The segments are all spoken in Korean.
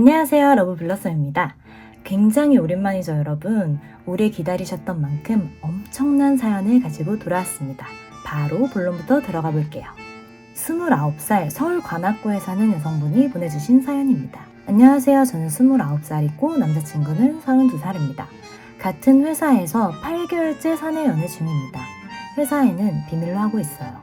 안녕하세요 러브블러썸입니다. 굉장히 오랜만이죠 여러분. 오래 기다리셨던 만큼 엄청난 사연을 가지고 돌아왔습니다. 바로 본론부터 들어가 볼게요. 29살 서울 관악구에 사는 여성분이 보내주신 사연입니다. 안녕하세요. 저는 29살이고 남자친구는 32살입니다. 같은 회사에서 8개월째 사내 연애 중입니다. 회사에는 비밀로 하고 있어요.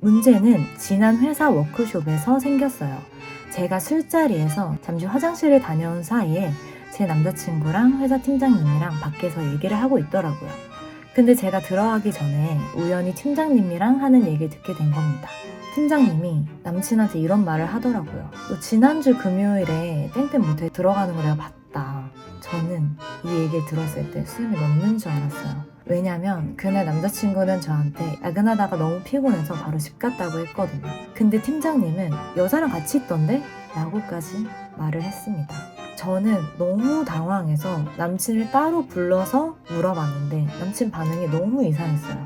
문제는 지난 회사 워크숍에서 생겼어요. 제가 술자리에서 잠시 화장실을 다녀온 사이에 제 남자친구랑 회사 팀장님이랑 밖에서 얘기를 하고 있더라고요. 근데 제가 들어가기 전에 우연히 팀장님이랑 하는 얘기를 듣게 된 겁니다. 팀장님이 남친한테 이런 말을 하더라고요. 너 지난주 금요일에 땡땡 모텔 들어가는 거 내가 봤다. 저는 이 얘기를 들었을 때 숨이 멎는 줄 알았어요. 왜냐면 그날 남자친구는 저한테 야근하다가 너무 피곤해서 바로 집 갔다고 했거든요. 근데 팀장님은 여자랑 같이 있던데? 라고까지 말을 했습니다. 저는 너무 당황해서 남친을 따로 불러서 물어봤는데 남친 반응이 너무 이상했어요.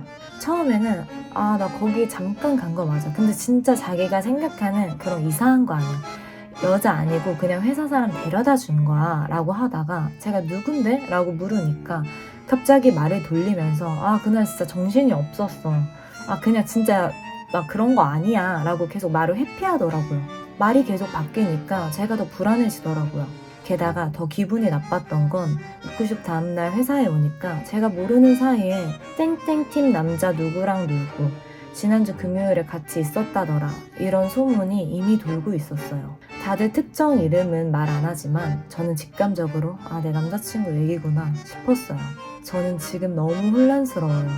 처음에는 아, 나 거기 잠깐 간 거 맞아. 근데 진짜 자기가 생각하는 그런 이상한 거 아니야. 여자 아니고 그냥 회사 사람 데려다 준 거야. 라고 하다가 제가 누군데? 라고 물으니까 갑자기 말을 돌리면서 아, 그날 진짜 정신이 없었어. 아, 그냥 진짜 나 그런 거 아니야. 라고 계속 말을 회피하더라고요. 말이 계속 바뀌니까 제가 더 불안해지더라고요. 게다가 더 기분이 나빴던 건 워크숍 다음날 회사에 오니까 제가 모르는 사이에 땡땡팀 남자 누구랑 누구 지난주 금요일에 같이 있었다더라 이런 소문이 이미 돌고 있었어요. 다들 특정 이름은 말 안 하지만 저는 직감적으로 아 내 남자친구 얘기구나 싶었어요. 저는 지금 너무 혼란스러워요.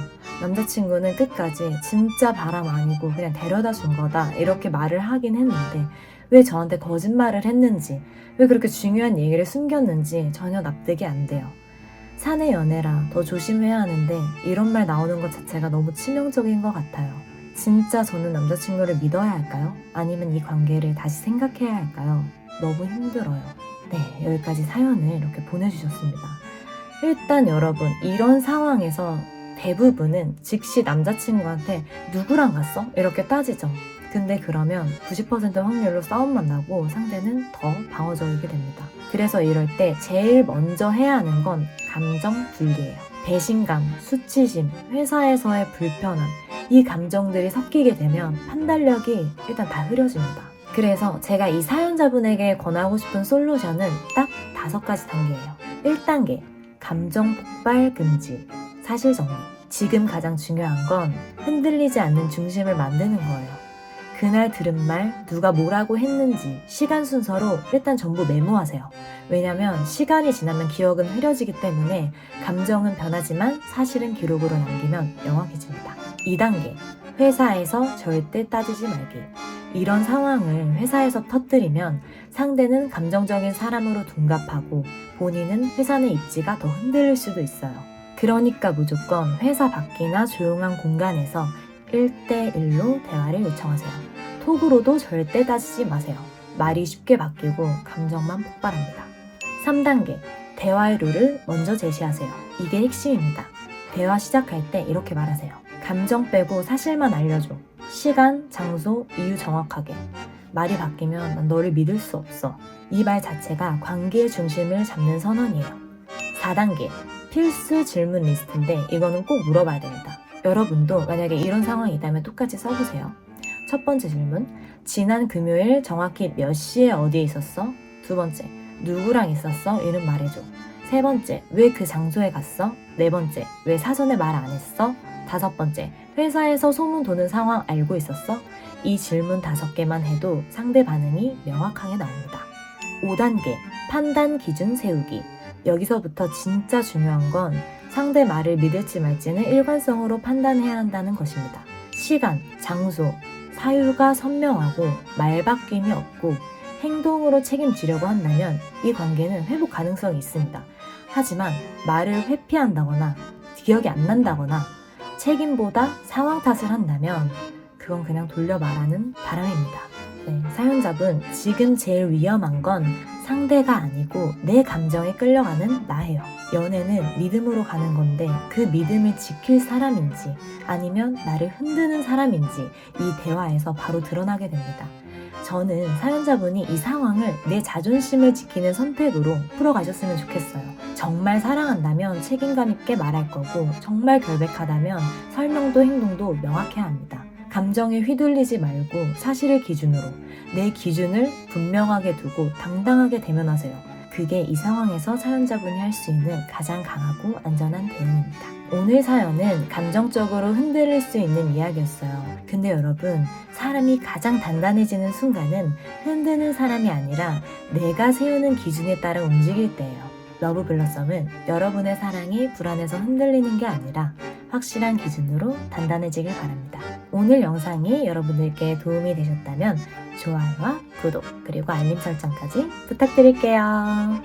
남자친구는 끝까지 진짜 바람 아니고 그냥 데려다 준 거다 이렇게 말을 하긴 했는데 왜 저한테 거짓말을 했는지 왜 그렇게 중요한 얘기를 숨겼는지 전혀 납득이 안 돼요. 사내 연애라 더 조심해야 하는데 이런 말 나오는 것 자체가 너무 치명적인 것 같아요. 진짜 저는 남자친구를 믿어야 할까요? 아니면 이 관계를 다시 생각해야 할까요? 너무 힘들어요. 네, 여기까지 사연을 이렇게 보내주셨습니다. 일단 여러분, 이런 상황에서 대부분은 즉시 남자친구한테 누구랑 갔어? 이렇게 따지죠. 근데 그러면 90% 확률로 싸움만 나고 상대는 더 방어적이게 됩니다. 그래서 이럴 때 제일 먼저 해야 하는 건 감정 분리예요. 배신감, 수치심, 회사에서의 불편함, 이 감정들이 섞이게 되면 판단력이 일단 다 흐려집니다. 그래서 제가 이 사연자분에게 권하고 싶은 솔루션은 딱 다섯 가지 단계예요. 1단계, 감정 폭발 금지, 사실 정리. 지금 가장 중요한 건 흔들리지 않는 중심을 만드는 거예요. 그날 들은 말, 누가 뭐라고 했는지, 시간 순서로 일단 전부 메모하세요. 왜냐면 시간이 지나면 기억은 흐려지기 때문에 감정은 변하지만 사실은 기록으로 남기면 명확해집니다. 2단계. 회사에서 절대 따지지 말기. 이런 상황을 회사에서 터뜨리면 상대는 감정적인 사람으로 둔갑하고 본인은 회사 내 입지가 더 흔들릴 수도 있어요. 그러니까 무조건 회사 밖이나 조용한 공간에서 1대1로 대화를 요청하세요. 톡으로도 절대 따지지 마세요. 말이 쉽게 바뀌고 감정만 폭발합니다. 3단계. 대화의 룰을 먼저 제시하세요. 이게 핵심입니다. 대화 시작할 때 이렇게 말하세요. 감정 빼고 사실만 알려줘. 시간, 장소, 이유 정확하게. 말이 바뀌면 난 너를 믿을 수 없어. 이 말 자체가 관계의 중심을 잡는 선언이에요. 4단계. 필수 질문 리스트인데 이거는 꼭 물어봐야 됩니다. 여러분도 만약에 이런 상황이 있다면 똑같이 써보세요. 첫 번째 질문. 지난 금요일 정확히 몇 시에 어디에 있었어? 두 번째. 누구랑 있었어? 이름 말해줘. 세 번째. 왜 그 장소에 갔어? 네 번째. 왜 사전에 말 안 했어? 다섯 번째. 회사에서 소문 도는 상황 알고 있었어? 이 질문 다섯 개만 해도 상대 반응이 명확하게 나옵니다. 5단계. 판단 기준 세우기. 여기서부터 진짜 중요한 건 상대 말을 믿을지 말지는 일관성으로 판단해야 한다는 것입니다. 시간, 장소, 사유가 선명하고 말 바뀜이 없고 행동으로 책임지려고 한다면 이 관계는 회복 가능성이 있습니다. 하지만 말을 회피한다거나 기억이 안 난다거나 책임보다 상황 탓을 한다면 그건 그냥 돌려 말하는 바람입니다. 네, 사연자분 지금 제일 위험한 건 상대가 아니고 내 감정에 끌려가는 나예요. 연애는 믿음으로 가는 건데 그 믿음을 지킬 사람인지 아니면 나를 흔드는 사람인지 이 대화에서 바로 드러나게 됩니다. 저는 사연자분이 이 상황을 내 자존심을 지키는 선택으로 풀어가셨으면 좋겠어요. 정말 사랑한다면 책임감 있게 말할 거고, 정말 결백하다면 설명도 행동도 명확해야 합니다. 감정에 휘둘리지 말고 사실을 기준으로 내 기준을 분명하게 두고 당당하게 대면하세요. 그게 이 상황에서 사연자분이 할 수 있는 가장 강하고 안전한 대응입니다. 오늘 사연은 감정적으로 흔들릴 수 있는 이야기였어요. 근데 여러분, 사람이 가장 단단해지는 순간은 흔드는 사람이 아니라 내가 세우는 기준에 따라 움직일 때예요. 러브 블러썸은 여러분의 사랑이 불안해서 흔들리는 게 아니라 확실한 기준으로 단단해지길 바랍니다. 오늘 영상이 여러분들께 도움이 되셨다면 좋아요와 구독 그리고 알림 설정까지 부탁드릴게요.